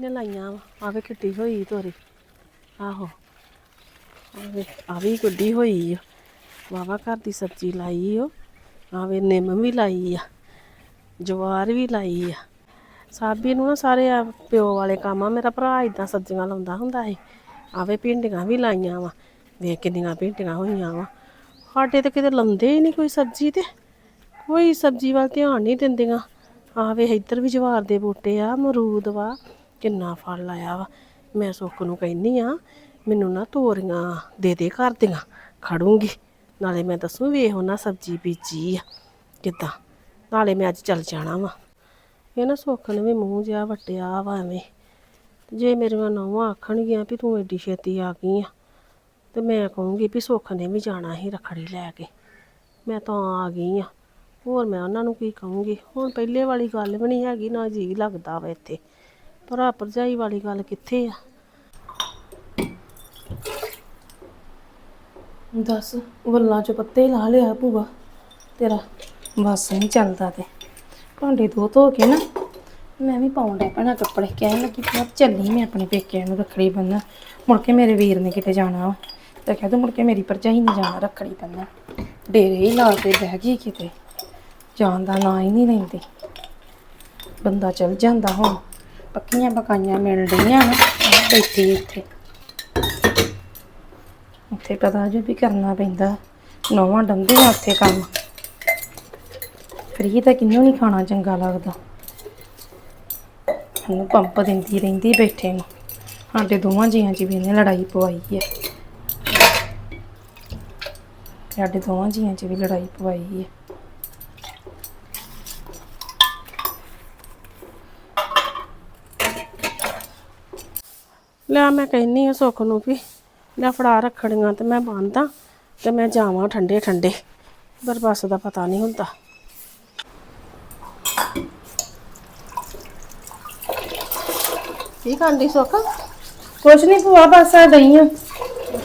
ਨੇ ਲਾਈਆਂ ਵਾ? ਆਵੇ ਕਿੱਡੀ ਹੋਈ ਤੋਰੀ। ਆਹੋ। ਆਵੇ ਆ ਵੀ ਗੁੱਡੀ ਹੋਈ ਆ। ਵਾਵਾ ਘਰ ਦੀ ਸਬਜ਼ੀ ਲਾਈ ਓ ਆਵੇ ਨਿੰਮ ਵੀ ਲਾਈ ਆ। ਜਵਾਰ ਵੀ ਲਾਈ ਆ। ਸਾਬੀ ਨੂੰ ਨਾ ਸਾਰੇ ਆ ਪਿਓ ਵਾਲੇ ਕੰਮ ਆ। ਮੇਰਾ ਭਰਾ ਇਦਾਂ ਸਬਜ਼ੀਆਂ ਲਾਉਂਦਾ ਹੁੰਦਾ ਸੀ। ਆਵੇ ਭਿੰਡੀਆਂ ਵੀ ਲਾਈਆਂ ਵਾ। ਵੇਖ ਕਿੰਨੀਆਂ ਭਿੰਡੀਆਂ ਹੋਈਆਂ ਵਾ। ਸਾਡੇ ਤੇ ਕਿਤੇ ਲਾਉਂਦੇ ਹੀ ਨਹੀਂ ਕੋਈ ਸਬਜ਼ੀ ਤੇ। ਕੋਈ ਸਬਜ਼ੀ ਵੱਲ ਧਿਆਨ ਨਹੀਂ ਦਿੰਦੀਆਂ। ਆਵੇ ਇੱਧਰ ਵੀ ਜਵਾਰ ਦੇ ਬੂਟੇ ਆ, ਅਮਰੂਦ ਵਾ। ਕਿੰਨਾ ਫਲ ਆਇਆ ਵਾ। ਮੈਂ ਸੁੱਖ ਨੂੰ ਕਹਿੰਨੀ ਆ, ਮੈਨੂੰ ਨਾ ਤੋਰੀਆਂ ਦੇ ਦੇ ਘਰ ਦੀਆਂ, ਖੜੂੰਗੀ। ਨਾਲੇ ਮੈਂ ਦੱਸੂ, ਵੇਖ ਉਹਨਾਂ ਸਬਜ਼ੀ ਬੀਜੀ ਆ ਕਿੱਦਾਂ। ਨਾਲੇ ਮੈਂ ਅੱਜ ਚੱਲ ਜਾਣਾ ਵਾ। ਇਹ ਨਾ ਸੁੱਖ ਨੇ ਵੀ ਮੂੰਹ ਜਿਹਾ ਵਟਿਆ ਵਾ ਐਵੇਂ। ਜੇ ਮੇਰੀਆਂ ਨੌਵਾਂ ਆਖਣਗੀਆਂ ਵੀ ਤੂੰ ਐਡੀ ਛੇਤੀ ਆ ਗਈ ਆ, ਤੇ ਮੈਂ ਕਹੂੰਗੀ ਵੀ ਸੁੱਖ ਨੇ ਵੀ ਜਾਣਾ ਸੀ ਰਖੜੀ ਲੈ ਕੇ। ਮੈਂ ਤਾਂ ਆ ਗਈ ਆ। ਹੋਰ ਮੈਂ ਉਹਨਾਂ ਨੂੰ ਕੀ ਕਹੂੰਗੀ? ਹੁਣ ਪਹਿਲੇ ਵਾਲੀ ਗੱਲ ਵੀ ਨਹੀਂ ਹੈਗੀ, ਨਾ ਜੀ ਲੱਗਦਾ ਵਾ ਇੱਥੇ। ਭਰਾ ਭਰਜਾਈ ਵਾਲੀ ਗੱਲ ਕਿੱਥੇ ਆ? ਦੱਸ, ਵੱਲਾਂ ਚ ਪੱਤੇ ਲਾ ਲਿਆ ਭੂਆ। ਤੇਰਾ ਬਸ ਨਹੀਂ ਚੱਲਦਾ ਤੇ। ਭਾਂਡੇ ਧੋ ਧੋ ਕੇ ਨਾ, ਮੈਂ ਵੀ ਪਾਉਣ ਡਿਆ ਪੈਣਾ ਕੱਪੜੇ। ਕਹਿਣ ਲੱਗੀ ਪੁੱਤ ਚੱਲੀ ਮੈਂ ਆਪਣੇ ਪੇਕਿਆਂ ਨੂੰ ਰੱਖੜੀ ਬੰਨ੍ਹਣ ਮੁੜ ਕੇ ਮੇਰੇ ਵੀਰ ਨੇ ਕਿਤੇ ਜਾਣਾ ਵਾ। ਤੇ ਕਹਿ ਮੁੜ ਕੇ ਮੇਰੀ ਭਰਜਾਈ ਨਹੀਂ ਜਾਣਾ ਰੱਖੜੀ ਬੰਨ੍ਹਣ ਡੇਰੇ ਹੀ ਲਾ ਕੇ ਬਹਿ ਗਈ ਕਿਤੇ। ਜਾਣ ਦਾ ਨਾਂ ਹੀ ਨਹੀਂ ਲੈਂਦੀ। ਬੰਦਾ ਚੱਲ ਜਾਂਦਾ ਹੁਣ। ਪੱਕੀਆਂ ਪਕਾਈਆਂ ਮਿਲ ਰਹੀਆਂ ਨਾ। ਬੈਠੀ ਇੱਥੇ। ਉੱਥੇ ਪਤਾ ਜੋ ਵੀ ਕਰਨਾ ਪੈਂਦਾ। ਨੌਵਾਂ ਡੰਦੇ ਆ ਉੱਥੇ ਕੰਮ। ਫਰੀ ਤਾਂ ਕਿੰਨੂੰ ਨਹੀਂ ਖਾਣਾ ਚੰਗਾ ਲੱਗਦਾ। ਉਹਨੂੰ ਪੰਪ ਦਿੰਦੀ ਰਹਿੰਦੀ ਬੈਠੇ ਨੂੰ। ਸਾਡੇ ਦੋਵਾਂ ਜੀਆਂ 'ਚ ਵੀ ਇਹਨੇ ਲੜਾਈ ਪਵਾਈ ਹੈ। ਸਾਡੇ ਦੋਵਾਂ ਜੀਆਂ 'ਚ ਵੀ ਲੜਾਈ ਪਵਾਈ ਹੈ। ਲੈ ਮੈਂ ਕਹਿੰਨੀ ਆ ਸੁੱਖ ਨੂੰ ਵੀ ਲੈ ਫੜਾ ਰੱਖੜੀਆਂ ਤੇ ਮੈਂ ਬੰਨਦਾ ਤੇ ਮੈਂ ਜਾਵਾਂ ਠੰਡੇ ਠੰਡੇ। ਪਰ ਬੱਸ ਦਾ ਪਤਾ ਨਹੀਂ ਹੁੰਦਾ। ਕੀ ਖਾਂਦੀ ਸੁੱਖ? ਕੁਛ ਨਹੀਂ ਭੂਆ ਬਸ ਆ ਦਈ ਆ।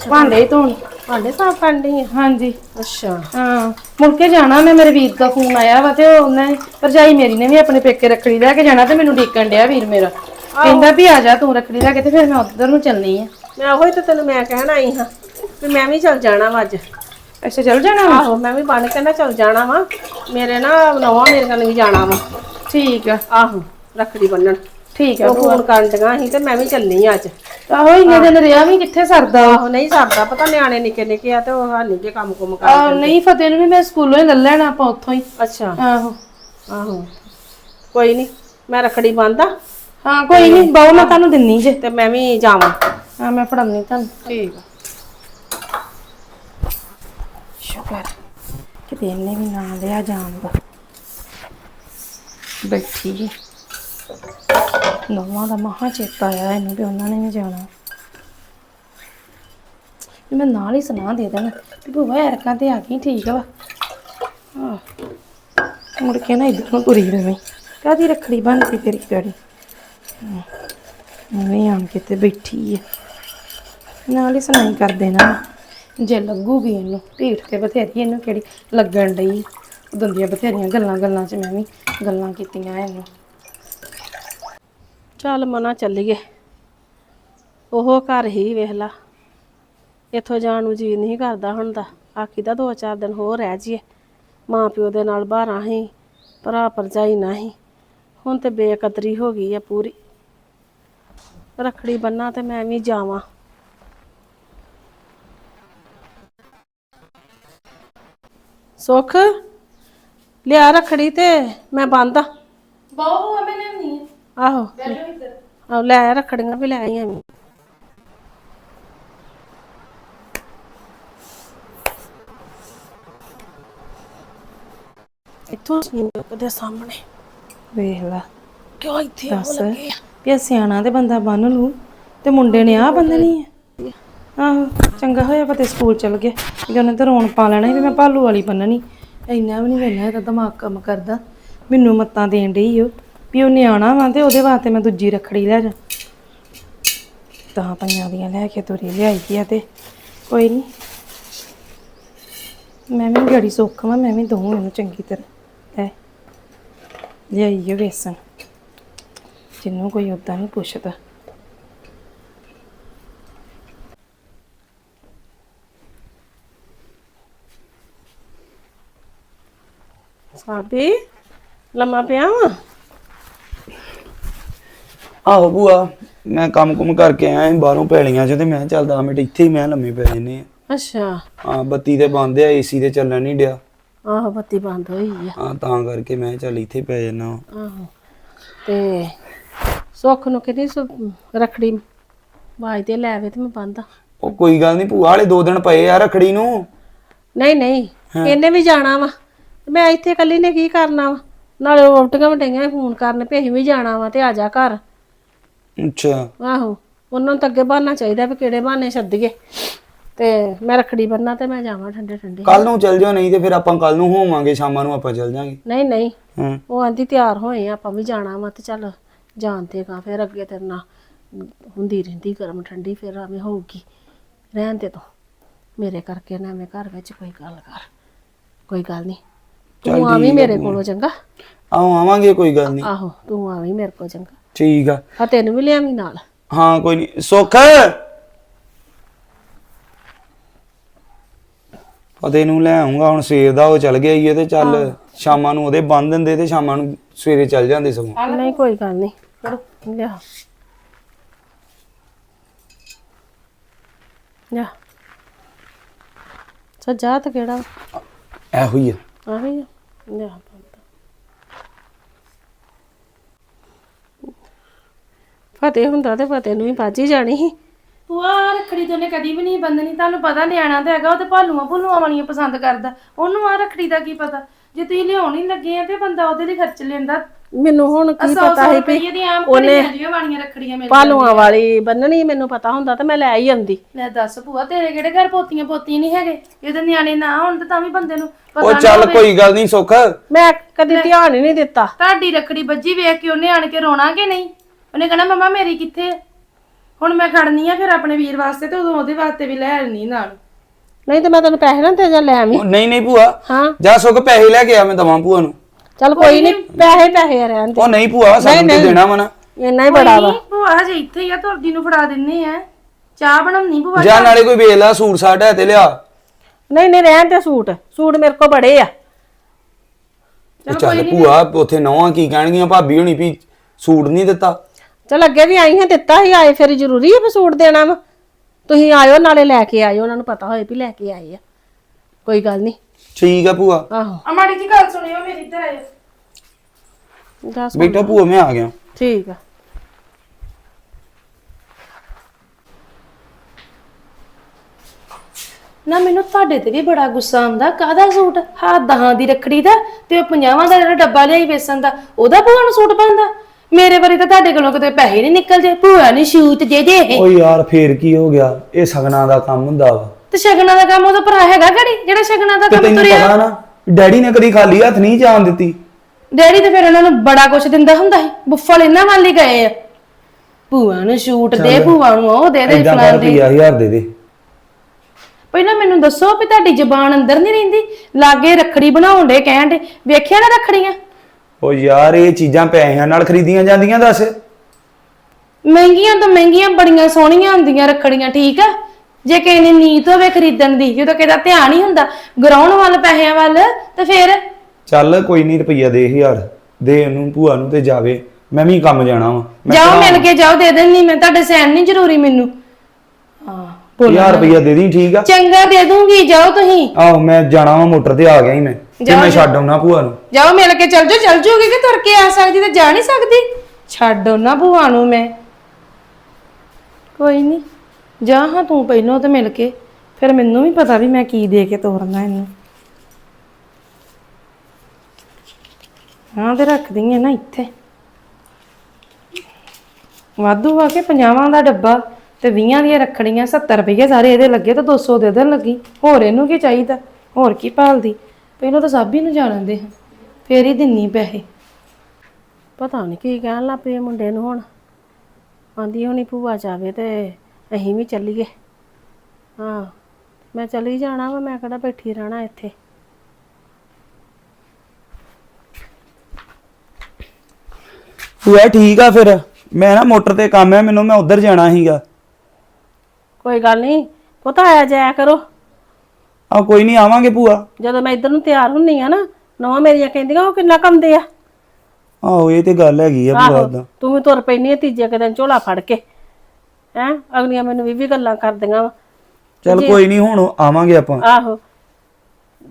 ਭਾਂਡੇ ਧੋਣ। ਭਾਂਡੇ ਸਾਫ਼ ਕਰਨੀ ਆ? ਹਾਂਜੀ। ਅੱਛਾ। ਹਾਂ ਮੁੜ ਕੇ ਜਾਣਾ ਮੈਂ ਮੇਰੇ ਵੀਰ ਦਾ ਫੋਨ ਆਇਆ ਵਾ ਤੇ ਉਹਨੇ ਭਰਜਾਈ ਮੇਰੀ ਨੇ ਵੀ ਆਪਣੇ ਪੇਕੇ ਰੱਖੜੀ ਲੈ ਕੇ ਜਾਣਾ ਤੇ ਮੈਨੂੰ ਡੀਕਣ ਡਿਆ ਵੀਰ ਮੇਰਾ। ਕਹਿੰਦਾ ਵੀ ਆ ਜਾ ਤੂੰ ਰੱਖੜੀ ਲੈ ਕੇ ਤੇ ਫਿਰ ਮੈਂ ਉਧਰ ਨੂੰ ਚੱਲਣੀ ਆ। ਮੈਂ ਉਹੀ ਤਾਂ ਤੈਨੂੰ ਮੈਂ ਕਹਿਣ ਆਈ ਹਾਂ ਵੀ ਮੈਂ ਵੀ ਚੱਲ ਜਾਣਾ ਵਾ ਅੱਜ। ਅੱਛਾ ਚੱਲ ਜਾਣਾ ਵਾ? ਆਹੋ ਮੈਂ ਵੀ ਬਣ ਕੇ ਨਾ ਚੱਲ ਜਾਣਾ ਵਾ। ਮੇਰੇ ਨਾ ਨਵਾਂ ਮੇਰੇ ਨਾਲ ਵੀ ਜਾਣਾ ਵਾ। ਠੀਕ ਆ। ਆਹੋ ਰੱਖੜੀ ਬੰਨਣ। ਠੀਕ ਆ ਉਹ ਫੋਨ ਕਰਨ ਡੀਆਂ ਸੀ ਤੇ ਮੈਂ ਵੀ ਚੱਲਣੀ ਆ ਅੱਜ। ਆਹੋ ਇੰਨੇ ਦਿਨ ਰਿਹਾ ਵੀ ਕਿੱਥੇ ਸਰਦਾ? ਆਹੋ ਨਹੀਂ ਸਰਦਾ ਪਤਾ ਨਿਆਣੇ ਨਿੱਕੇ ਨਿੱਕੇ ਆ ਤੇ ਉਹ ਹਾਨੀ ਜੇ ਕੰਮ ਕੁਮ ਕਰ ਆ ਨਹੀਂ ਫਤਿਹ ਨੂੰ ਵੀ ਮੈਂ ਸਕੂਲੋਂ ਹੀ ਲੈ ਲੈਣਾ ਆਪਾਂ ਉੱਥੋਂ ਹੀ। ਅੱਛਾ। ਆਹੋ। ਆਹੋ। ਕੋਈ ਨਹੀਂ ਮੈਂ ਰੱਖੜੀ ਬੰਨਦਾ। ਹਾਂ ਕੋਈ ਨਹੀਂ ਬਾਉ ਮੈਂ ਤੁਹਾਨੂੰ ਦਿੰਨੀ ਜੇ। ਤੇ ਮੈਂ ਵੀ ਜਾਵਾਂ। ਹਾਂ ਮੈਂ ਫੜਾਉਣੀ ਤੁਹਾਨੂੰ। ਠੀਕ ਸ਼ੁਕਰ ਕਿਤੇ ਇਹਨੇ ਵੀ ਨਾ ਲਿਆ ਜਾਣ ਦਾ। ਬੈਠੀ ਜੀ ਨਵਾਂ ਦਾ ਮਹਾ ਚੇਤਾ ਆਇਆ ਇਹਨੂੰ ਵੀ ਉਹਨਾਂ ਨੇ ਵੀ ਜਾਣਾ। ਵੀ ਮੈਂ ਨਾਲ ਹੀ ਸੁਣਾ ਦੇ ਦੇਣਾ। ਵੀ ਭੂਆ ਐਰਕਾਂ ਤੇ ਆ ਗਈ ਠੀਕ ਵਾ। ਹਾਂ ਮੁੜ ਕੇ ਨਾ ਇਧਰ ਨੂੰ ਤੁਰੀ ਰਵੇਂ। ਕਾਦੀ ਰੱਖੜੀ ਬੰਨ੍ਹਦੀ ਤੇਰੀ ਗਾੜੀ? ਨਹੀਂ ਆਣ ਕੇ ਤੇ ਬੈਠੀ ਹੈ ਨਾਲ ਹੀ ਸੁਣਾਈ ਕਰ ਦੇਣਾ ਜੇ ਲੱਗੂਗੀ ਇਹਨੂੰ ਢੀਠ ਤੇ ਬਥੇਰੀ ਇਹਨੂੰ ਕਿਹੜੀ ਲੱਗਣ ਡਈ। ਉਦੋਂ ਬਥੇਰੀਆਂ ਗੱਲਾਂ ਗੱਲਾਂ 'ਚ ਮੈਂ ਵੀ ਗੱਲਾਂ ਕੀਤੀਆਂ ਇਹਨੂੰ। ਚੱਲ ਮਨਾ ਚੱਲੀਏ। ਉਹ ਘਰ ਹੀ ਵੇਖ ਲਾ। ਇੱਥੋਂ ਜਾਣ ਨੂੰ ਜੀ ਨਹੀਂ ਕਰਦਾ ਹੁਣ ਦਾ ਆਖੀਦਾ ਦੋ ਚਾਰ ਦਿਨ ਹੋਰ ਰਹਿ ਜੀਏ। ਮਾਂ ਪਿਓ ਦੇ ਨਾਲ ਬਾਹਰਾਂ ਹੀ, ਭਰਾ ਭਰਜਾਈ ਨਹੀਂ ਹੁਣ ਤੇ ਬੇਕਦਰੀ ਹੋ ਗਈ ਆ ਪੂਰੀ। ਰੱਖੜੀ ਬੰਨਾ ਤੇ ਮੈਂ ਵੀ ਜਾਵਾਂ। ਸੁੱਖ ਲਿਆ ਰੱਖੜੀ ਤੇ ਮੈਂ ਬੰਦਾ ਬਾਹੂ ਮੈਂ ਲੈਣੀ ਆਹੋ। ਆਹ ਲੈ ਆ ਰੱਖੜੀਆਂ ਵੀ ਲੈ ਆਈਆਂ ਮੈਂ। ਇੱਥੋਂ ਸਿੰਦੂਕ ਦੇ ਸਾਹਮਣੇ। ਵੇਖ ਲਾ। ਕਿਉਂ ਇੱਥੇ ਦੱਸ। ਵੀ ਇਹ ਸਿਆਣਾ ਤੇ ਬੰਦਾ ਬੰਨ ਲੂ ਤੇ ਮੁੰਡੇ ਨੇ ਆਹ ਬੰਨਣੀ ਹੈ। ਆਹੋ, ਚੰਗਾ ਹੋਇਆ ਪਤਾ ਸਕੂਲ ਚਲ ਗਿਆ। ਜੇ ਉਹਨੇ ਤਾਂ ਰੋਣ ਪਾ ਲੈਣਾ ਸੀ ਵੀ ਮੈਂ ਭਾਲੂ ਵਾਲੀ ਬੰਨਣੀ। ਇੰਨਾ ਵੀ ਨਹੀਂ ਵੇਲਾ ਇਹਦਾ ਦਿਮਾਗ ਕੰਮ ਕਰਦਾ। ਮੈਨੂੰ ਮੱਤਾਂ ਦੇਣ ਡਈ ਉਹ ਵੀ ਉਹ ਨਿਆਣਾ ਵਾ ਤੇ ਉਹਦੇ ਵਾਸਤੇ ਮੈਂ ਦੂਜੀ ਰੱਖੜੀ ਲੈ ਜਾ। ਤਾਂ ਪੰਜਾਂ ਦੀਆਂ ਲੈ ਕੇ ਤੁਰੀ ਲਿਆਈ ਆ ਤੇ। ਕੋਈ ਨਹੀਂ ਮੈਂ ਵੀ ਗੜੀ ਸੁੱਖ ਵਾ, ਮੈਂ ਵੀ ਦਊਂ ਇਹਨੂੰ ਚੰਗੀ ਤਰ੍ਹਾਂ। ਹੈ ਲਿਆਈਏ ਵੇਸਣ। ਜਿਹਨੂੰ ਕੋਈ ਉਦਾਂ ਨਹੀਂ ਪੁੱਛਦਾ। ਸਾਬੀ ਲੰਮਾ ਪਿਆ ਵਾ? ਆਹੋ ਬੂਆ ਮੈਂ ਕੰਮ ਕੁਮ ਕਰਕੇ ਆਇਆ ਸੀ ਬਾਹਰੋਂ ਪੈਲੀਆਂ ਚ ਮੈਂ ਕਿਹਾ ਚੱਲ 10 ਮਿੰਟ ਇੱਥੇ ਹੀ ਮੈਂ ਲੰਮੇ ਪੈ ਜੰਨੇ ਆ। ਅੱਛਾ। ਆ ਬੱਤੀ ਤੇ ਬੰਦ ਆ ਏਸੀ ਤੇ ਚੱਲਣ ਨਹੀਂ ਡਿਆ। ਆਹੋ ਬੱਤੀ ਬੰਦ ਹੋਈ ਆ। ਆ ਤਾਂ ਕਰਕੇ ਮੈਂ ਚੱਲ ਇੱਥੇ ਪੈ ਜੰਨਾ ਆਹੋ ਤੇ ਸੁੱਖ ਨੂੰ ਕਿਹਦੀ ਰਖੜੀ ਬਾਜ ਤੇ ਲੈ ਆਵੇ ਤੇ ਮੈਂ ਬੰਦਾ ਉਹ ਕੋਈ ਗੱਲ ਨਹੀਂ ਭੂਆ ਵਾਲੇ ਦੋ ਦਿਨ ਪਏ ਆ ਰਖੜੀ ਨੂੰ। ਨਹੀਂ ਨਹੀਂ ਇਹਨੇ ਵੀ ਜਾਣਾ ਵਾ। ਮੈਂ ਇੱਥੇ ਇਕੱਲੀ ਨੇ ਕੀ ਕਰਨਾ ਵਾ? ਨਾਲੇ ਉਹ ਵਟੀਆਂ ਵਟੀਆਂ ਫੋਨ ਕਰਨ ਅਸੀਂ ਵੀ ਜਾਣਾ ਵਾ ਤੇ ਆ ਜਾ ਘਰ। ਅੱਛਾ। ਆਹੋ ਉਹਨਾਂ ਨੂੰ ਤਾਂ ਅੱਗੇ ਬਹਾਨਾ ਚਾਹੀਦਾ ਵੀ ਕਿਹੜੇ ਬਹਾਨੇ ਸੱਦੀਏ ਤੇ ਮੈਂ ਰਖੜੀ ਬੰਨਾ ਤੇ ਮੈਂ ਜਾਵਾਂ ਠੰਡੇ ਠੰਡੇ। ਕੱਲ ਨੂੰ ਚੱਲ ਜਾਓ ਨਹੀਂ ਤੇ ਫਿਰ ਆਪਾਂ ਕੱਲ ਨੂੰ ਹੋਵਾਂਗੇ ਸ਼ਾਮਾਂ ਨੂੰ ਆਪਾਂ ਚੱਲ ਜਾਾਂਗੇ। ਨਹੀਂ ਨਹੀਂ ਹਾਂ। ਉਹ ਆਂਦੀ ਤਿਆਰ ਹੋਏ ਆ ਆਪਾਂ ਵੀ ਜਾਣਾ ਵਾ ਤੇ ਚੱਲ। ਜਾਣਦੇ ਗਾ ਫਿਰ ਅੱਗੇ ਤੇਰੇ ਨਾਲ ਹੁੰਦੀ ਰਹਿੰਦੀ ਗਰਮ ਠੰਡੀ ਫਿਰ ਐਵੇਂ ਹੋਊਗੀ। ਰਹਿਣ ਦੇ ਤੂੰ। ਮੇਰੇ ਕਰਕੇ ਨਾ ਐਵੇਂ ਘਰ ਵਿੱਚ ਕੋਈ ਗੱਲ ਕਰ। ਕੋਈ ਗੱਲ ਨਹੀਂ। ਤੂੰ ਆਵੀਂ ਮੇਰੇ ਕੋਲੋਂ ਚੰਗਾ? ਆਓ ਆਵਾਂਗੇ ਕੋਈ ਗੱਲ ਨਹੀਂ। ਆਹੋ ਤੂੰ ਆਵੀਂ ਮੇਰੇ ਕੋਲ ਚੰਗਾ। ਠੀਕ ਆ। ਆ ਤੈਨੂੰ ਵੀ ਲਿਆਵੀਂ ਨਾਲ। ਹਾਂ ਕੋਈ ਨਹੀਂ। ਸੁੱਖ? ਫਤਿਹ ਨੂੰ ਲੈ ਆਉਂਗਾ ਹੁਣ ਸਵੇਰ ਦਾ ਉਹ ਚੱਲ ਗਿਆ ਏ ਤੇ ਚੱਲ ਸ਼ਾਮਾਂ ਨੂੰ ਉਹਦੇ ਬੰਨ ਦਿੰਦੇ ਤੇ ਸ਼ਾਮਾਂ ਨੂੰ ਸਵੇਰੇ ਚੱਲ ਜਾਂਦੇ ਸਗੋਂ। ਨਹੀਂ ਕੋਈ ਗੱਲ ਨਹੀਂ। ਫੜੋ ਲਿਆ। ਲਿਆ। ਸੱਜਾ ਤਾਂ ਕਿਹੜਾ ਇਹੋ ਹੀ ਆ। ਆਹੀ ਆ। ਲਿਆ ਫਤਿਹ ਹੁੰਦਾ ਤੇ ਫਤਿਹ ਨੂੰ ਹੀ ਬਾਜੀ ਜਾਣੀ ਸੀ। ਭੂਆ ਆਹ ਰੱਖੜੀ ਤੇ ਉਹਨੇ ਕਦੀ ਵੀ ਨਹੀਂ ਬੰਨਣੀ। ਤੁਹਾਨੂੰ ਪਤਾ ਨਿਆਣਾ ਤੇ ਹੈਗਾ ਉਹ ਤੇ ਭਾਲੂਆਂ ਭੁੱਲੂਆਂ ਵਾਲੀਆਂ ਪਸੰਦ ਕਰਦਾ। ਉਹਨੂੰ ਆ ਰੱਖੜੀ ਦਾ ਕੀ ਪਤਾ? ਜੇ ਤੁਸੀਂ ਲਿਆਉਣ ਹੀ ਲੱਗੇ ਆ ਤੇ ਬੰਦਾ ਉਹਦੇ ਲਈ ਖਰਚ ਲੈਂਦਾ। ਮੈਨੂੰ ਹੁਣ ਕੀ ਪਤਾ ਸੌ ਸੀ ਰੁਪਈਏ ਵੀ ਦੀ ਆਮ ਉਹਨੇ ਘੜੀਆਂ ਵਾਲੀਆਂ ਰੱਖੜੀਆਂ ਮਿਲ ਪਾਲੂਆਂ ਵਾਲੀ ਬੰਨਣੀ ਮੈਨੂੰ ਪਤਾ ਹੁੰਦਾ ਤੇ ਮੈਂ ਲੈ ਹੀ ਆਉਂਦੀ। ਲੈ ਦੱਸ ਭੂਆ ਤੇਰੇ ਕਿਹੜੇ ਘਰ ਪੋਤੀਆਂ ਪੋਤੀ ਨਹੀਂ ਹੈਗੇ? ਇਹਦੇ ਨਿਆਣੇ ਨਾ ਹੋਣ ਤੇ ਤਾਂ ਵੀ ਬੰਦੇ ਨੂੰ ਪਤਾ ਉਹ ਚੱਲ ਕੋਈ ਗੱਲ ਨਹੀਂ ਸੁੱਖ। ਮੈਂ ਕਦੀ ਧਿਆਨ ਹੀ ਨਹੀਂ ਦਿੱਤਾ। ਤੁਹਾਡੀ ਰੱਖੜੀ ਵੱਜੀ ਵੇਖ ਕੇ ਉਹਨੇ ਆਣ ਕੇ ਰੋਣਾ ਕਿ ਨਹੀਂ? ਉਹਨੇ ਕਹਣਾ ਮਮਾ ਮੇਰੀ ਕਿੱਥੇ ਹੈ? ਹੁਣ ਮੈਂ ਖੜਨੀ ਆ ਫਿਰ ਆਪਣੇ ਵੀਰ ਵਾਸਤੇ ਤੇ ਉਦੋਂ ਉਹਦੇ ਵਾਸਤੇ ਵੀ ਲੈ ਆਣੀ ਨਾਲ। ਨਹੀਂ ਤੇ ਮੈਂ ਤੈਨੂੰ ਪੈਸੇ ਨਾ ਤੇ ਜਾਂ ਲੈ ਆਵੀਂ। ਉਹ ਨਹੀਂ ਨਹੀਂ ਭੂਆ। ਹਾਂ। ਜਾ ਸੁੱਖ ਪੈਸੇ ਲੈ ਕੇ ਆ ਮੈਂ ਦਵਾਂ ਭੂਆ ਨੂੰ। ਚੱਲ ਕੋਈ ਨਹੀਂ। ਪੈਸੇ ਪੈਸੇ ਆ ਰਹਿਣ ਦੇ। ਉਹ ਨਹੀਂ ਭੂਆ ਸਾਨੂੰ ਤੇ ਦੇਣਾ ਵਾ ਨਾ। ਇੰਨਾ ਹੀ ਬੜਾ ਵਾ। ਭੂਆ ਹਜੇ ਇੱਥੇ ਹੀ ਆ ਤੁਰਦੀ ਨੂੰ ਫੜਾ ਦਿੰਨੇ ਆ। ਚਾਹ ਬਣਾਉਣੀ ਭੂਆ ਜਾਂ ਨਾਲੇ ਕੋਈ ਵੇਖ ਲਾ ਸੂਟ ਸਾਟ ਹੈ ਤੇ ਲਿਆ। ਨਹੀਂ ਨਹੀਂ ਰਹਿਣ ਦੇ ਸੂਟ। ਸੂਟ ਮੇਰੇ ਕੋਲ ਬੜੇ ਆ। ਉਹ ਚੱਲ ਭੂਆ ਉੱਥੇ ਨੌਵਾਂ ਕੀ ਕਹਿਣਗੀਆਂ ਭਾਬੀ ਹੋਣੀ ਵੀ ਸੂਟ ਨਹੀਂ ਦਿੱਤਾ। ਚਲ ਅੱਗੇ ਵੀ ਆਈ ਹਾਂ ਦਿੱਤਾ ਹੀ ਆਏ ਫਿਰ ਜ਼ਰੂਰੀ ਹੈ ਵੀ ਸੂਟ ਦੇਣਾ ਵਾ। ਤੁਸੀਂ ਆਇਓ ਨਾਲੇ ਲੈ ਕੇ ਆਇਓ ਉਹਨਾਂ ਨੂੰ ਪਤਾ ਹੋਏ ਵੀ ਲੈ ਕੇ ਆਏ ਆ। ਕੋਈ ਗੱਲ ਨਹੀਂ। ਠੀਕ ਆ ਭੂਆ। ਆਹੋ। ਆ ਮਾੜੀ ਜੀ ਗੱਲ ਸੁਣਿਓ ਮੇਰੀ ਇੱਧਰ ਆਇਓ। ਦੱਸ ਬੇਟਾ ਭੂਆ ਮੈਂ ਆ ਗਿਆ। ਠੀਕ ਆ। ਨਾ ਮੈਨੂੰ ਤੁਹਾਡੇ ਤੇ ਵੀ ਬੜਾ ਗੁੱਸਾ ਆਉਂਦਾ। ਕਾਹਦਾ ਸੂਟ? ਹਾਂ ਦਹਾਂ ਦੀ ਰੱਖੜੀ ਦਾ ਤੇ ਉਹ 50 ਦਾ ਜਿਹੜਾ ਡੱਬਾ ਲਿਆਈ ਵੇਸਣ ਦਾ ਉਹਦਾ ਭੂਆ ਨੂੰ ਸੂਟ ਪਾਉਂਦਾ? ਮੇਰੇ ਵਾਰੀ ਤਾਂ ਤੁਹਾਡੇ ਕੋਲੋਂ ਕਿਤੇ ਪੈਸੇ ਨਹੀਂ ਨਿਕਲਦੇ ਭੂਆ ਨੇ ਸ਼ੂਟ ਦੇ ਦੇ ਓ ਯਾਰ ਫੇਰ ਕੀ ਹੋ ਗਿਆ? ਇਹ ਸਗਨਾਂ ਦਾ ਕੰਮ ਹੁੰਦਾ ਵਾ। ਤੇ ਸ਼ਗਨਾਂ ਦਾ ਕੰਮ ਉਹਦਾ ਭਰਾ ਹੈਗਾ ਘੜੀ? ਜਿਹੜਾ ਸ਼ਗਨਾਂ ਦਾ ਤੇ ਕੰਮ ਤੈਨੂੰ ਤੁਰਿਆ? ਪਤਾ ਨਾ ਡੈਡੀ ਨੇ ਕਦੀ ਖਾਲੀ ਹੱਥ ਨਹੀਂ ਜਾਣ ਦਿੱਤੀ। ਡੈਡੀ ਤੇ ਫਿਰ ਉਹਨਾਂ ਨੂੰ ਬੜਾ ਕੁਝ ਦਿੰਦਾ ਹੁੰਦਾ ਸੀ। ਬੁੱਫਲ ਇਹਨਾਂ ਵੱਲ ਹੀ ਗਏ ਆ। ਭੂਆ ਨੂੰ ਸ਼ੂਟ ਦੇ ਭੂਆ ਨੂੰ ਉਹ ਦੇ ਦੇ ਇਦਾਂ ਫਲਾਣ ਕਰ ਦੇ ਪਿਆ ਹਜ਼ਾਰ ਦੇ ਦੇ। ਪਹਿਲਾਂ ਮੈਨੂੰ ਦੱਸੋ ਵੀ ਤੁਹਾਡੀ ਜ਼ਬਾਨ ਅੰਦਰ ਨਹੀਂ ਰਹਿੰਦੀ? ਲਾਗੇ ਰੱਖੜੀ ਬਣਾਉਣ ਦੇ ਕਹਿਣ ਦੇ। ਵੇਖਿਆ ਨਾ ਰੱਖੜੀਆਂ? ਓ ਯਾਰ ਇਹ ਚੀਜ਼ਾਂ ਪੈਸਿਆਂ ਨਾਲ ਖਰੀਦੀਆਂ ਜਾਂਦੀਆਂ ਦੱਸ। ਮਹਿੰਗੀਆਂ ਤੋਂ ਮਹਿੰਗੀਆਂ ਬੜੀਆਂ ਸੋਹਣੀਆਂ ਹੁੰਦੀਆਂ ਰੱਖੜੀਆਂ ਠੀਕ ਆ? ਜੇ ਕਿਸੇ ਨੇ ਨੀਤ ਹੋਵੇ ਖਰੀਦਣ ਦੀ ਜਦੋਂ ਕਿਸੇ ਦਾ ਧਿਆਨ ਹੀ ਹੁੰਦਾ ਗਰਾਉਣ ਵੱਲ ਪੈਸਿਆਂ ਵੱਲ ਤੇ ਫਿਰ? ਚੱਲ ਕੋਈ ਨਹੀਂ ਰੁਪਈਆ ਦੇ ਹਜ਼ਾਰ। ਦੇ ਉਹਨੂੰ ਭੂਆ ਨੂੰ ਤੇ ਜਾਵੇ। ਮੈਂ ਵੀ ਕੰਮ ਜਾਣਾ ਵਾ। ਜਾਓ ਮਿਲ ਕੇ ਜਾਓ ਦੇ ਦੇਣੀ ਮੈਂ ਤੁਹਾਡੇ ਸੈਨ ਨਹੀਂ ਜ਼ਰੂਰੀ ਮੈਨੂੰ। ਹਾਂ ਹਜ਼ਾਰ ਰੁਪਈਆ ਦੇ ਦੀ ਠੀਕ ਆ? ਚੰਗਾ ਦੇ ਦੂੰਗੀ ਜਾਓ ਤੁਸੀਂ। ਆਹੋ ਮੈਂ ਜਾਣਾ ਵਾ ਮੋਟਰ ਤੇ ਆ ਗਿਆ ਹੀ ਮੈਂ। ਤੇ ਮੈਂ ਛੱਡ ਆਉਣਾ ਭੂਆ ਨੂੰ? ਜਾਓ ਮਿਲ ਕੇ ਚੱਲ ਜਾਓ ਚੱਲ ਜੂਗੀ ਕਿ ਤੁਰ ਕੇ ਆ ਸਕਦੀ ਤੇ ਜਾ ਨਹੀਂ ਸਕਦੀ? ਛੱਡ ਉਹਨਾਂ ਭੂਆ ਨੂੰ ਮੈਂ। ਕੋਈ ਨਹੀਂ ਜਾ ਹਾਂ ਤੂੰ ਪਹਿਲਾਂ ਤੇ ਮਿਲ ਕੇ ਫਿਰ ਮੈਨੂੰ ਵੀ ਪਤਾ ਵੀ ਮੈਂ ਕੀ ਦੇ ਕੇ ਤੋਰਨਾ ਇਹਨੂੰ। ਹਾਂ ਤੇ ਰੱਖਦੀ ਆ ਨਾ ਇੱਥੇ। ਵਾਧੂ ਆ ਕੇ 50 ਦਾ ਡੱਬਾ ਤੇ 20 ਦੀਆਂ ਰੱਖੜੀਆਂ 70 ਰੁਪਏ ਸਾਰੇ ਇਹਦੇ ਲੱਗੇ ਤੇ 200 ਦੇ ਦੇਣ ਲੱਗੀ। ਹੋਰ ਇਹਨੂੰ ਕੀ ਚਾਹੀਦਾ? ਹੋਰ ਕੀ ਭਾਲਦੀ? ਪਹਿਲਾਂ ਤਾਂ ਸਾਬੀ ਨੂੰ ਜਾਣਦੇ ਹਾਂ ਫੇਰ ਹੀ ਦਿੰਨੀ ਪੈਸੇ। ਪਤਾ ਨਹੀਂ ਕੀ ਕਹਿਣ ਲੱਗ ਪਏ ਮੁੰਡੇ ਨੂੰ ਹੁਣ। ਆਂਦੀ ਹੋਣੀ ਭੂਆ ਜਾਵੇ ਤੇ ਅਸੀਂ ਵੀ ਚੱਲੀਏ। ਹਾਂ ਮੈਂ ਚਲੀ ਜਾਣਾ ਵਾ ਮੈਂ ਕਿਹੜਾ ਬੈਠੀ ਰਹਿਣਾ ਇੱਥੇ। ਭੂਆ ਠੀਕ ਆ ਫਿਰ? ਮੈਂ ਨਾ ਮੋਟਰ ਤੇ ਕੰਮ ਹੈ ਮੈਨੂੰ ਮੈਂ ਉੱਧਰ ਜਾਣਾ ਸੀਗਾ। ਕੋਈ ਗੱਲ ਨਹੀਂ ਪਤਾ ਆਇਆ ਜਾਇਆ ਕਰੋ। ਆ ਕੋਈ ਨਹੀਂ ਆਵਾਂਗੇ ਭੂਆ। ਜਦੋਂ ਮੈਂ ਇੱਧਰ ਨੂੰ ਤਿਆਰ ਹੁੰਨੀ ਆ ਨਾ ਨੌ ਮੇਰੀਆਂ ਕਹਿੰਦੀਆਂ ਉਹ ਕਿੰਨਾ ਕੰਮਦੇ ਆ? ਆਹੋ ਇਹ ਤੇ ਗੱਲ ਹੈਗੀ ਆ ਭੂਆ ਦਾ। ਤੂੰ ਵੀ ਤੁਰ ਪੈਣੀ ਆ ਤੀਜੇ ਕੁ ਦਿਨ ਝੋਲਾ ਫੜ ਕੇ। ਹੈ ਅਗਲੀਆਂ ਮੈਨੂੰ ਵੀ ਵੀ ਗੱਲਾਂ ਕਰਦੀਆਂ ਵਾ। ਚੱਲ ਕੋਈ ਨਹੀਂ ਹੁਣ ਆਵਾਂਗੇ ਆਪਾਂ। ਆਹੋ।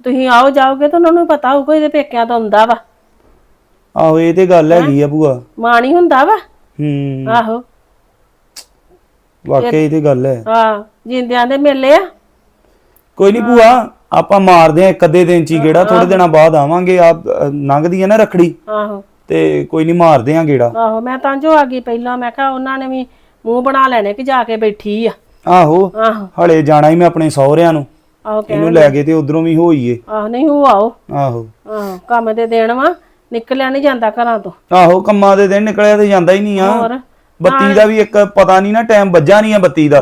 ਤੁਸੀਂ ਆਓ ਜਾਓਗੇ ਤਾਂ ਉਹਨਾਂ ਨੂੰ ਪਤਾ ਹੋਊਗਾ ਇਹਦੇ ਪੇਕਿਆਂ ਤੋਂ ਹੁੰਦਾ ਵਾ। ਆਹੋ ਇਹ ਤੇ ਗੱਲ ਹੈਗੀ ਆ ਭੂਆ। ਮਾਂ ਨਹੀਂ ਹੁੰਦਾ ਵਾ। ਹੂੰ। ਆਹੋ। ਵਾਕਈ ਇਹ ਤੇ ਗੱਲ ਹੈ। ਆ ਜਿੰਦਿਆਂ ਦੇ ਮੇਲੇ ਆ। ਕੋਈ ਨਹੀਂ ਭੂਆ ਆਪਾਂ ਮਾਰਦੇ ਆ ਇੱਕ ਅੱਧੇ ਦਿਨ ਚ ਹੀ ਗੇੜਾ ਥੋੜੇ ਦਿਨਾਂ ਬਾਅਦ ਆਵਾਂਗੇ ਆ ਲੰਘਦੀ ਆ ਨਾ ਰਖੜੀ। ਆਹੋ। ਤੇ ਕੋਈ ਨਹੀਂ ਮਾਰਦੇ ਆ ਗੇੜਾ। ਆਹੋ ਮੈਂ ਤਾਂ ਜੋ ਆ ਗਈ ਪਹਿਲਾਂ ਮੈਂ ਕਿਹਾ ਉਹਨਾਂ ਨੇ ਵੀ ਮੂੰਹ ਬਣਾ ਲੈਣੇ ਕਿ ਜਾ ਕੇ ਬੈਠੀ ਆ। ਆਹੋ ਆਹੋ। ਹਲੇ ਜਾਣਾ ਹੀ ਮੈਂ ਆਪਣੇ ਸਹੁਰਿਆਂ ਨੂੰ। ਆਹੋ ਕਹਿ ਇਹਨੂੰ ਲੈ ਕੇ ਤੇ ਉਧਰੋਂ ਵੀ ਹੋਈਏ ਆਹੋ ਨਹੀਂ ਉਹ ਆਓ। ਆਹੋ। ਆਹੋ ਕੰਮ ਤੇ ਦੇਣ ਵਾ ਨਿਕਲਿਆ ਨਹੀਂ ਜਾਂਦਾ ਘਰਾਂ ਤੋਂ। ਆਹੋ ਕੰਮਾਂ ਦੇ ਦਿਨ ਨਿਕਲਿਆ ਤੇ ਜਾਂਦਾ ਹੀ ਨਹੀਂ ਆ। ਹੋਰ ਬੱਤੀ ਦਾ ਵੀ ਇੱਕ ਪਤਾ ਨਹੀਂ ਨਾ ਟਾਈਮ ਵੱਜਾ ਨਹੀਂ ਆ ਬੱਤੀ ਦਾ।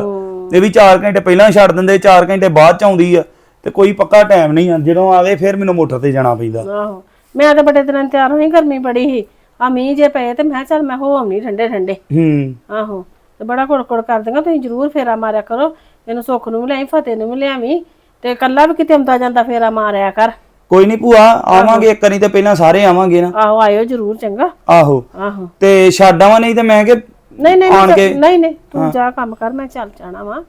ਇਹ ਵੀ 4 ਘੰਟੇ ਪਹਿਲਾਂ ਛੱਡ ਦਿੰਦੇ 4 ਘੰਟੇ ਬਾਅਦ ਚ ਆਉਂਦੀ ਆ ਤੇ ਕੋਈ ਪੱਕਾ ਟਾਈਮ ਨਹੀਂ ਆ। ਜਦੋਂ ਆਵੇ ਫਿਰ ਮੈਨੂੰ ਮੋਟਰ ਤੇ ਜਾਣਾ ਪੈਂਦਾ। ਆਹੋ ਮੈਂ ਤਾਂ ਬੜੇ ਦਿਨਾਂ ਤਿਆਰ ਹੋਈ ਗਰਮੀ ਬੜੀ ਸੀ। ਆ ਮੀਂਹ ਜੇ ਪਏ ਤੇ ਮੈਂ ਕਿਹਾ ਚੱਲ ਮੈਂ ਹੋ ਆਉਣੀ ਠੰਡੇ ਠੰਡੇ। ਹੂੰ। ਆਹੋ ਤੇ ਬੜਾ ਕੁੜਕੁੜ ਕਰਦੀਆਂ ਤੁਸੀਂ ਜ਼ਰੂਰ ਫੇਰਾ ਮਾਰਿਆ ਕਰੋ। ਇਹਨੂੰ ਸੁੱਖ ਨੂੰ ਵੀ ਲਿਆਈ ਫਤਿਹ ਨੂੰ ਵੀ ਲਿਆਵੀਂ ਤੇ ਕੱਲਾ ਵੀ ਕਿਤੇ ਆਉਂਦਾ ਜਾਂਦਾ ਫੇਰਾ ਮਾਰਿਆ ਕਰ। ਕੋਈ ਨਹੀਂ ਭੂਆ ਆਵਾਂਗੇ ਇੱਕ ਵਾਰੀ ਤੇ ਪਹਿਲਾਂ ਸਾਰੇ ਆਵਾਂਗੇ ਨਾ। ਆਹੋ ਆਇਓ ਜ਼ਰੂਰ ਚੰਗਾ। ਆਹੋ। ਆਹੋ। ਤੇ ਛੱਡ ਆਵਾਂ ਨਹੀਂ ਤੇ ਮੈਂ ਕਿ ਨਹੀਂ ਨਹੀਂ ਆਣ ਨਹੀਂ ਕੇ- ਨਹੀਂ ਨਹੀਂ ਤੂੰ ਜਾ ਕੰਮ ਕਰ ਮੈਂ ਚੱਲ ਜਾਣਾ ਵਾ।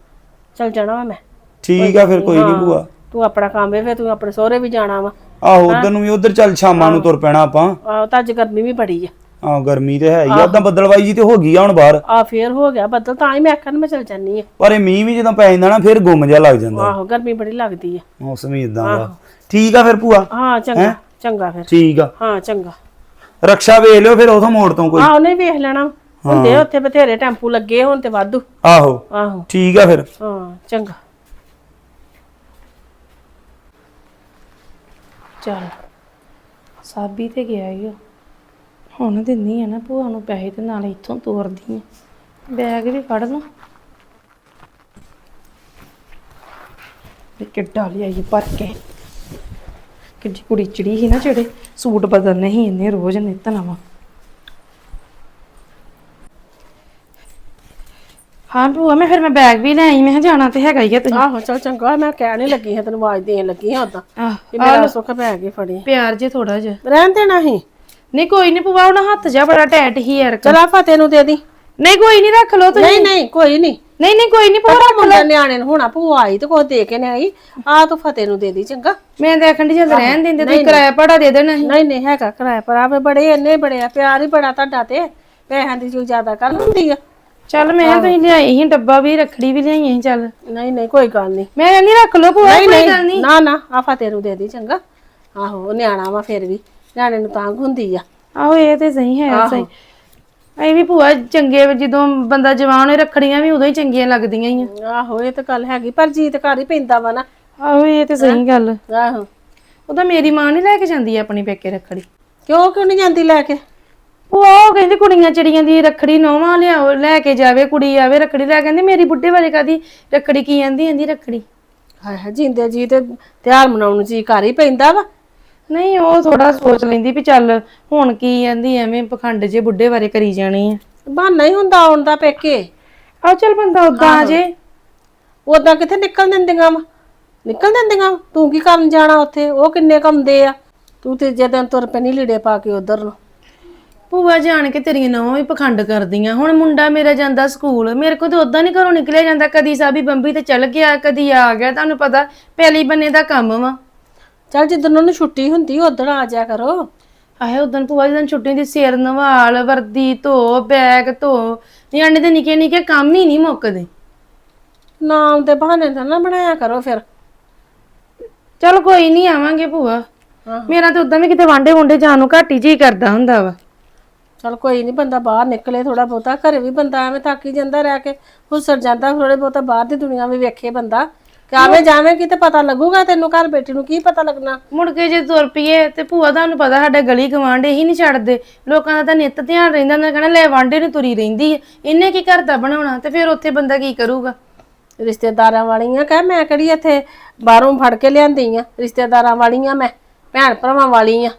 ਚੱਲ ਜਾਣਾ ਵਾ ਮੈਂ। ਠੀਕ ਆ ਫਿਰ ਕੋਈ ਨਹੀਂ ਭੂਆ। ਤੂੰ ਆਪਣਾ ਕੰਮ ਵੇ ਫੇ ਤੂੰ ਆਪਣੇ ਸਹੁਰੇ ਵੀ ਜਾਣਾ ਵਾ। ਆਹੋ ਉਧਰ ਨੂੰ ਵੀ ਉਧਰ ਚੱਲ ਸ਼ਾਮਾਂ ਨੂੰ ਤੁਰ ਪੈਣਾ ਆਪਾਂ। ਆਹੋ ਤਾਂ ਅੱਜ ਗਰਮੀ ਵੀ ਬੜੀ ਆ। ਆਹ ਗਰਮੀ ਤੇ ਹੈ ਹੀ ਆ। ਉਦਾਂ ਬੱਦਲਵਾਈ ਜੀ ਤੇ ਹੋ ਗਈ ਆ ਹੁਣ ਬਾਹਰ। ਆ ਫੇਰ ਹੋ ਗਿਆ ਬੱਦਲ ਤਾਂ ਹੀ ਮੈਂ ਆਖਣ ਮੈਂ ਚੱਲ ਜਾਨੀ ਆ। ਪਰ ਇਹ ਮੀਂਹ ਵੀ ਜਦੋਂ ਪੈ ਜਾਂਦਾ ਨਾ ਫਿਰ ਗੁੰਮ ਜਿਹਾ ਲੱਗ ਜਾਂਦਾ। ਆਹੋ ਗਰਮੀ ਬੜੀ ਲੱਗਦੀ ਆ। ਮੌਸਮ ਹੀ ਇਦਾਂ ਦਾ। ਠੀਕ ਆ ਫਿਰ ਭੂਆ? ਹਾਂ ਚੰਗਾ ਚੰਗਾ ਫਿਰ। ਠੀਕ ਆ। ਹਾਂ ਚੰਗਾ। ਰਕਸ਼ਾ ਵੇਖ ਲਿਓ ਫਿਰ ਉਥੋਂ ਮੋੜ ਤੋਂ ਕੋਈ। ਆਹ ਉਹਨੇ ਵੇਖ ਲੈਣਾ। ਹੁੰਦੇ ਆ ਉੱਥੇ ਬਥੇਰੇ ਟੈਂਪੂ ਲੱਗੇ ਹੁਣ ਤੇ ਵਾਧੂ। ਆਹੋ। ਆਹੋ। ਠੀਕ ਆ ਫਿਰ। ਹਾਂ ਚੰਗਾ। ਚੱਲ ਸਾਬੀ ਤੇ ਗਿਆ ਹੀ ਉਹ। ਹੁਣ ਦਿੰਨੀ ਆ ਨਾ ਭੂਆ ਨੂੰ ਪੈਸੇ ਤੇ ਨਾਲ ਇੱਥੋਂ ਤੋਰਦੀ ਆ। ਬੈਗ ਵੀ ਫੜ ਲਾਂ। ਇਹ ਕਿੱਡਾ ਲਿਆਈ ਭਰ ਕੇ। ਕਿੱਡੀ ਕੁੜੀ ਚੜੀ ਸੀ ਨਾ ਜਿਹੜੇ। ਸੂਟ ਬਦਲਨੇ ਸੀ ਇੰਨੇ ਰੋਜ਼ ਨਿੱਤ ਨਵਾਂ। ਹਾਂ ਭੂਆ ਮੈਂ ਫਿਰ ਮੈਂ ਬੈਗ ਵੀ ਲੈ ਆਈ ਮੈਂ ਕਿਹਾ ਜਾਣਾ ਤੇ ਹੈਗਾ ਹੀ ਆ ਤੁਸੀਂ। ਆਹੋ ਚਲ ਚੰਗਾ ਮੈਂ ਕਹਿ ਨਹੀਂ ਲੱਗੀ ਹਾਂ ਤੈਨੂੰ ਆਵਾਜ਼ ਦੇਣ ਲੱਗੀ ਹਾਂ ਉਦਾਂ ਆਹ ਕਿ ਮੇਰਾ ਸੁੱਖ ਪੈ ਕੇ ਫੜੀ। ਪਿਆਰ ਜੇ ਥੋੜਾ ਜਿਹਾ। ਰਹਿਣ ਦੇਣਾ ਹੀ ਨਹੀਂ ਕੋਈ ਨਹੀਂ ਭੂਆ ਉਹਨਾਂ ਹੱਥ ਜਾ ਬੜਾ ਟੈਟ ਹੀ ਯਾਰ ਚਲਾ ਫਤਿਹ ਨੂੰ ਦੇ ਦੀ। ਨਹੀਂ ਕੋਈ ਨਹੀਂ ਰੱਖ ਲਓ ਤੁਸੀਂ। ਨਹੀਂ ਨਹੀਂ ਕੋਈ ਨਹੀਂ। ਨਹੀਂ ਨਹੀਂ ਕੋਈ ਨਹੀਂ ਭੂਆ ਪਤਾ ਮੁੰਡਾ ਨਿਆਣੇ ਨੂੰ ਹੋਣਾ ਭੂਆ ਆਈ ਤੇ ਕੁਝ ਦੇ ਕੇ ਨਹੀਂ ਆਈ। ਆ ਤੂੰ ਫਤਿਹ ਨੂੰ ਦੇ ਦੀ ਚੰਗਾ। ਮੈਂ ਤਾਂ ਆਖਣ ਦੀ ਜਦ ਰਹਿਣ ਦਿੰਦੇ ਤੁਸੀਂ ਕਿਰਾਇਆ ਭਾੜਾ ਦੇ ਦੇਣਾ ਸੀ। ਨਹੀਂ ਨਹੀਂ ਹੈਗਾ ਕਿਰਾਇਆ ਪਰ ਆਵੇ ਬੜੇ ਇੰਨੇ ਬੜੇ ਆ ਪਿਆਰ ਹੀ ਬੜਾ ਤੁਹਾਡਾ ਤੇ। ਪੈਸਿਆਂ ਦੀ ਜੋ ਜ਼ਿਆਦਾ ਕਰ ਲੈਂਦੀ ਆ। ਚੱਲ ਮੈਂ ਤੁਸੀਂ ਲਿਆਈ ਸੀ ਡੱਬਾ ਵੀ ਰੱਖੜੀ ਵੀ ਲਿਆਈ ਸੀ ਚੱਲ। ਨਹੀਂ ਨਹੀਂ ਕੋਈ ਗੱਲ ਨਹੀਂ। ਮੈਂ ਕਹਿੰਦੀ ਰੱਖ ਲਓ ਭੂਆ ਨਹੀਂ ਕੋਈ ਗੱਲ ਨਹੀਂ। ਨਾ ਨਾ ਆ ਫਤਿਹ ਨੂੰ ਦੇ ਦੀ ਚੰਗਾ। ਆਹੋ ਉਹ ਨਿਆਣਾ ਵਾ ਫਿਰ ਵੀ ਨਿਆਣੇ ਨੂੰ ਤਾਂਗ ਹੁੰਦੀ ਆ। ਆਹੋ ਇਹ ਤੇ ਸਹੀ ਹੈ ਸਹੀ। ਇਹ ਵੀ ਭੂਆ ਚੰਗੇ ਜਦੋਂ ਬੰਦਾ ਜਵਾਨ ਹੋਏ ਰੱਖੜੀਆਂ ਵੀ ਉਦੋਂ ਹੀ ਚੰਗੀਆਂ ਲੱਗਦੀਆਂ ਹੀ ਆ। ਆਹੋ ਇਹ ਤਾਂ ਗੱਲ ਹੈਗੀ ਪਰ ਜੀਤ ਘਰ ਹੀ ਪੈਂਦਾ ਵਾ ਨਾ। ਆਹੋ ਇਹ ਤੇ ਸਹੀ ਗੱਲ। ਆਹੋ। ਉਹਦਾ ਮੇਰੀ ਮਾਂ ਨਹੀਂ ਲੈ ਕੇ ਜਾਂਦੀ ਆਪਣੀ ਪੇਕੇ ਰੱਖੜੀ। ਕਿਉਂ ਕਿਉਂ ਨਹੀਂ ਜਾਂਦੀ ਲੈ ਕੇ? ਉਹ ਉਹ ਕਹਿੰਦੀ ਕੁੜੀਆਂ ਚੜੀਆਂ ਦੀ ਰੱਖੜੀ ਨੋਵਾਂ ਲਿਆਓ ਲੈ ਕੇ ਜਾਵੇ ਕੁੜੀ ਆਵੇ ਰੱਖੜੀ ਲੈ ਕਹਿੰਦੀ ਮੇਰੀ ਬੁੱਢੇ ਵਾਲੇ ਕਾਦੀ ਰੱਖੜੀ ਕੀ ਆਂਦੀ ਆਂਦੀ ਰੱਖੜੀ। ਹਾਏ ਹਾਏ ਜਿੰਦੇ ਜੀ ਤੇ ਤਿਉਹਾਰ ਮਨਾਉਣ ਨੂੰ ਜੀ ਘਰ ਹੀ ਪੈਂਦਾ ਵਾ। ਨਹੀਂ ਉਹ ਥੋੜਾ ਸੋਚ ਲੈਂਦੀ ਵੀ ਚੱਲ ਹੁਣ ਕੀ ਆਂਦੀ ਐਵੇਂ ਪਖੰਡ ਜੇ ਬੁੱਢੇ ਬਾਰੇ ਕਰੀ ਜਾਣੀ ਆ। ਬਹਾਨਾ ਹੀ ਹੁੰਦਾ ਆਉਣ ਦਾ ਪੇਕੇ। ਆ ਚੱਲ ਬੰਦਾ ਉਦਾਂ ਆ ਜੇ। ਉਦਾਂ ਕਿੱਥੇ ਨਿਕਲ ਦਿੰਦੀਆਂ ਵਾ? ਨਿਕਲ ਦਿੰਦੀਆਂ ਵਾਂ? ਤੂੰ ਕੀ ਕਰਨ ਜਾਣਾ ਉੱਥੇ? ਉਹ ਕਿੰਨੇ ਕੰਮਦੇ ਆ? ਤੂੰ ਤੇ ਦਿਨ ਤੁਰ ਪੈਣੀ ਲੀੜੇ ਪਾ ਕੇ ਉਧਰ ਨੂੰ। ਭੂਆ ਜਾਣ ਕੇ ਤੇਰੀਆਂ ਨਵਾਂ ਵੀ ਪਖੰਡ ਕਰਦੀਆਂ। ਹੁਣ ਮੁੰਡਾ ਮੇਰਾ ਜਾਂਦਾ ਸਕੂਲ। ਮੇਰੇ ਕੋਲ ਤਾਂ ਉਦਾਂ ਨਹੀਂ ਘਰੋਂ ਨਿਕਲਿਆ ਜਾਂਦਾ। ਕਦੀ ਸਾਬੀ ਬੰਬੀ ਤੇ ਚੱਲ ਗਿਆ ਕਦੀ ਆ ਗਿਆ। ਤੁਹਾਨੂੰ ਪਤਾ ਪਹਿਲੀ ਬੰਨੇ ਦਾ ਕੰਮ ਵਾ। ਚੱਲ ਜਿੱਦਣ ਉਹਨੂੰ ਛੁੱਟੀ ਹੁੰਦੀ ਉਦੋਂ ਆ ਜਾਇਆ ਕਰੋ। ਆਹੇ ਉਦੋਂ ਭੂਆ ਜਦੋਂ ਛੁੱਟੀ ਦੀ ਸਿਰ ਨਵਾਲ ਵਰਦੀ ਧੋ ਬੈਗ ਧੋ। ਨਿਆਣੇ ਦੇ ਨਿੱਕੇ ਨਿੱਕੇ ਕੰਮ ਹੀ ਨਹੀਂ ਮੁੱਕਦੇ। ਨਾਮ ਦੇ ਬਹਾਨੇ ਤਾਂ ਨਾ ਬਣਾਇਆ ਕਰੋ ਫਿਰ। ਚਲ ਕੋਈ ਨਹੀਂ ਆਵਾਂਗੇ ਭੂਆ। ਮੇਰਾ ਤਾਂ ਉਦਾਂ ਵੀ ਕਿਤੇ ਵਾਂਡੇ ਵੁੰਡੇ ਜਾਣ ਨੂੰ ਘੱਟ ਹੀ ਜੀ ਕਰਦਾ ਹੁੰਦਾ ਵਾ। ਚਲ ਕੋਈ ਨਹੀਂ ਬੰਦਾ ਬਾਹਰ ਨਿਕਲੇ ਥੋੜਾ ਬਹੁਤਾ ਘਰੇ ਵੀ ਬੰਦਾ ਐਵੇਂ ਥੱਕ ਹੀ ਜਾਂਦਾ ਰਹਿ ਕੇ ਹੁਸਰ ਜਾਂਦਾ ਥੋੜੇ ਬਹੁਤਾ ਬਾਹਰ ਦੀ ਦੁਨੀਆ ਵੀ ਵੇਖੇ ਬੰਦਾ। ਕਿ ਆਵੇਂ ਜਾਵੇਂ ਕਿਤੇ ਪਤਾ ਲੱਗੂਗਾ ਤੈਨੂੰ ਘਰ ਬੈਠੀ ਨੂੰ ਕੀ ਪਤਾ ਲੱਗਣਾ। ਮੁੜ ਕੇ ਜੇ ਤੁਰ ਪਈਏ ਤੇ ਭੂਆ ਤੁਹਾਨੂੰ ਪਤਾ ਸਾਡੇ ਗਲੀ ਗਵਾਂਢ ਇਹੀ ਨਹੀਂ ਛੱਡਦੇ। ਲੋਕਾਂ ਦਾ ਤਾਂ ਨਿੱਤ ਧਿਆਨ ਰਹਿੰਦਾ ਉਹਨਾਂ ਕਹਿਣਾ ਲੈ ਵਾਂਡੇ ਨੂੰ ਤੁਰੀ ਰਹਿੰਦੀ ਹੈ ਇਹਨੇ ਕੀ ਘਰ ਦਾ ਬਣਾਉਣਾ ਤੇ ਫਿਰ ਉੱਥੇ ਬੰਦਾ ਕੀ ਕਰੂਗਾ? ਰਿਸ਼ਤੇਦਾਰਾਂ ਵਾਲੀਆਂ ਕਹਿ ਮੈਂ ਕਿਹੜੀ ਇੱਥੇ ਬਾਹਰੋਂ ਫੜ ਕੇ ਲਿਆਂਦੀ ਆ। ਰਿਸ਼ਤੇਦਾਰਾਂ ਵਾਲੀਆਂ ਮੈਂ ਭੈਣ ਭਰਾਵਾਂ ਵਾਲੀ ਆ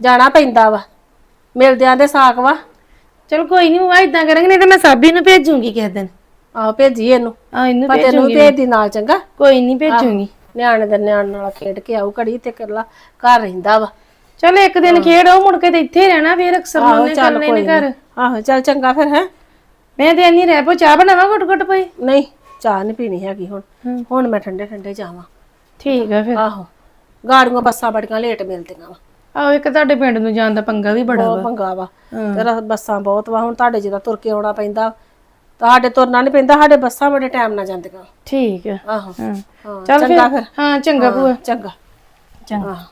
ਜਾਣਾ ਪੈਂਦਾ ਵਾ। ਮਿਲਦਿਆਂ ਦੇ ਸਾਕ ਵਾ। ਚਲ ਕੋਈ ਨਹੀਂ ਉਹ ਇਦਾਂ ਕਰਾਂਗੇ ਨਹੀਂ ਤਾਂ ਮੈਂ ਸਾਬੀ ਨੂੰ ਭੇਜੂਗੀ ਕਿਸੇ ਦਿਨ। ਆਹੋ ਭੇਜੀ ਇਹਨੂੰ। ਆ ਇਹਨੂੰ ਪਤੇ ਨੂੰ ਭੇਜੂਗੀ ਭੇਜ ਦੀ ਨਾਲ ਚੰਗਾ। ਕੋਈ ਨਹੀਂ ਭੇਜੂਗੀ। ਨਿਆਣੇ ਦੇ ਨਿਆਣ ਨਾਲ ਖੇਡ ਕੇ ਆਊ ਘੜੀ ਤੇ ਇਕੱਲਾ ਘਰ ਰਹਿੰਦਾ ਵਾ। ਚੱਲ ਇੱਕ ਦਿਨ ਖੇਡੋ ਮੁੜ ਕੇ ਤੇ ਇੱਥੇ ਹੀ ਰਹਿਣਾ ਫਿਰ ਅਕਸਰ ਆਹੋ ਉਹਨੇ ਚੱਲ ਕਰਨੇ ਕੋਈ ਨੇ ਘਰ। ਨੀ। ਆਹੋ ਚੱਲ ਚੰਗਾ ਫਿਰ ਹੈ। ਮੈਂ ਤੇ ਇੰਨੀ ਰਹਿ ਪੋ ਚਾਹ ਬਣਾਵਾ ਘੁੱਟ ਘੁੱਟ ਪਈ? ਨਹੀਂ ਚਾਹ ਨਹੀਂ ਪੀਣੀ ਹੈਗੀ ਹੁਣ। ਹੁਣ ਮੈਂ ਠੰਡੇ ਠੰਡੇ ਜਾਵਾਂ। ਠੀਕ ਆ ਫਿਰ। ਆਹੋ ਗਾੜੀਆਂ ਬੱਸਾਂ ਬੜੀਆਂ ਲੇਟ ਮਿਲਦੀਆਂ ਵਾ। ਆਹੋ ਇੱਕ ਤੁਹਾਡੇ ਪਿੰਡ ਨੂੰ ਜਾਣ ਦਾ ਪੰਗਾ ਵੀ ਬੜਾ ਬਹੁਤ ਪੰਗਾ ਵਾ। ਤੇਰਾ ਬੱਸਾਂ ਬਹੁਤ ਵਾ ਹੁਣ ਤੁਹਾਡੇ ਜਿਹਦਾ ਤੁਰ ਕੇ ਆਉਣਾ ਪੈਂਦਾ। ਤੁਹਾਡੇ ਤੁਰਨਾ ਨਹੀਂ ਪੈਂਦਾ ਸਾਡੇ ਬੱਸਾਂ ਬੜੇ ਟਾਈਮ ਨਾਲ ਜਾਂਦੀਆਂ। ਠੀਕ ਆਹੋ। ਹਾਂ। ਹਾਂ ਚੱਲ ਚੰਗਾ ਫਿਰ। ਫਿਰ। ਹਾਂ ਚੰਗਾ ਭੂਆ। ਚੰਗਾ। ਚੰਗਾ। ਆਹੋ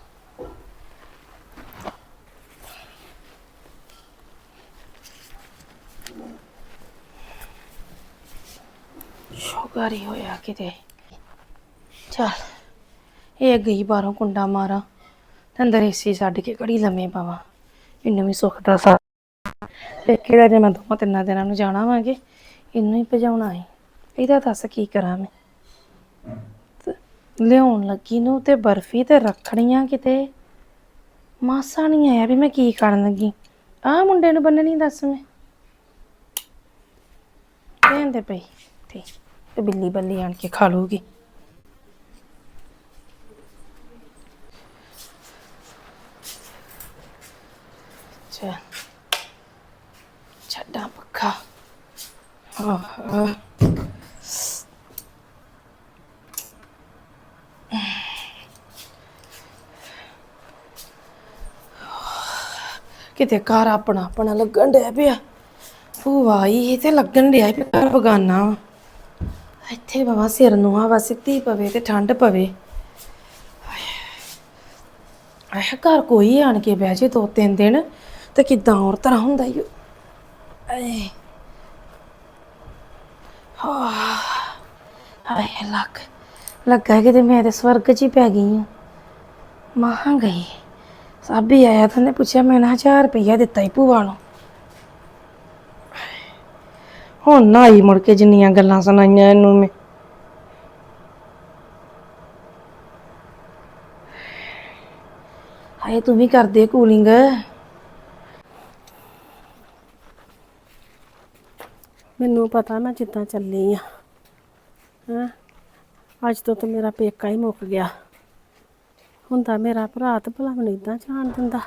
ਸ਼ੁਕਰ ਹੀ ਹੋਇਆ ਕਿਤੇ। ਚੱਲ ਇਹ ਗਈ ਬਾਹਰੋਂ ਕੁੰਡਾ ਮਾਰਾ। ਤੇ ਅੰਦਰ ਏਸੀ ਛੱਡ ਕੇ ਘੜੀ ਲੰਮੇ ਪਾਵਾਂ। ਇਹਨੂੰ ਵੀ ਸੁੱਖ ਦਾ ਸਾ ਤੇ ਕਿਹੜਾ ਜੇ ਮੈਂ ਦੋਵਾਂ ਤਿੰਨਾਂ ਦਿਨਾਂ ਨੂੰ ਜਾਣਾ ਵਾਂਗੇ, ਇਹਨੂੰ ਹੀ ਭਜਾਉਣਾ ਹੈ ਇਹਦਾ ਦੱਸ ਕੀ ਕਰਾਂ ਮੈਂ? ਤੇ ਲਿਆਉਣ ਲੱਗੀ ਨੂੰ ਤੇ ਬਰਫੀ ਤੇ ਰੱਖੜੀਆਂ ਕਿਤੇ। ਮਾਸਾ ਨਹੀਂ ਆਇਆ ਵੀ ਮੈਂ ਕੀ ਕਰਨ ਲੱਗੀ। ਆਹ ਮੁੰਡੇ ਨੂੰ ਬੰਨਣੀ ਦੱਸ ਮੈਂ। ਕਹਿੰਦੇ ਪਈ ਤੇ ਬਿੱਲੀ ਬੱਲੀ ਆਣ ਕੇ ਖਾ ਲੂਗੀ ਚਲ ਛੱਡਾਂ ਪੱਖਾ ਆਹ ਕਿਤੇ ਘਰ ਆਪਣਾ ਆਪਣਾ ਲੱਗਣ ਡਿਆ ਪਿਆ ਭੂਆ ਆਈ ਤੇ ਲੱਗਣ ਡਿਆ ਪਿਆ ਘਰ ਬਗਾਨਾ ਵਾ ਇੱਥੇ ਬਾਬਾ ਸਿਰ ਨੂੰ ਹਵਾ ਸਿੱਧੀ ਪਵੇ ਤੇ ਠੰਡ ਪਵੇ ਆਇਆ ਘਰ ਕੋਈ ਆਣ ਕੇ ਬਹਿ ਜੇ ਦੋ ਤਿੰਨ ਦਿਨ ਤੇ ਕਿਦਾਂ ਹੋਰ ਤਰ੍ਹਾਂ ਹੁੰਦਾ ਈ ਓ। ਆਏ। ਹਾਏ। ਲੱਕ। ਲੱਗਾ ਕਿਤੇ ਮੈਂ ਤੇ ਸਵਰਗ 'ਚ ਹੀ ਪੈ ਗਈ ਹਾਂ ਮਾਹਾਂ ਗਈ। ਸਾਬੀ ਆਇਆ ਤਾਂ ਨੇ ਪੁੱਛਿਆ ਮੈਂ ਨਾ 1000 ਰੁਪਈਆ ਦਿੱਤਾ ਹੀ ਭੂਆ ਨੂੰ। ਹੁਣ ਨਾ ਆਈ ਮੁੜ ਕੇ ਜਿੰਨੀਆਂ ਗੱਲਾਂ ਸੁਣਾਈਆਂ ਇਹਨੂੰ ਮੈਂ। ਹਾਏ, ਤੂੰ ਵੀ ਕਰਦੇ ਕੂਲਿੰਗ। ਮੈਨੂੰ ਪਤਾ ਮੈਂ ਜਿੱਦਾਂ ਚੱਲੀ ਆ। ਹਾਂ? ਅੱਜ ਤੋਂ ਤਾਂ ਮੇਰਾ ਪੇਕਾ ਹੀ ਮੁੱਕ ਗਿਆ। ਹੁੰਦਾ ਮੇਰਾ ਭਰਾ ਤਾਂ ਭਲਾ ਮੈਨੂੰ ਇਦਾਂ ਜਾਣ ਦਿੰਦਾ।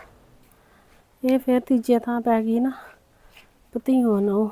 ਇਹ ਫਿਰ ਤੀਜੇ ਥਾਂ ਪੈ ਗਈ ਨਾ ਪਤੀਓ ਨੂੰ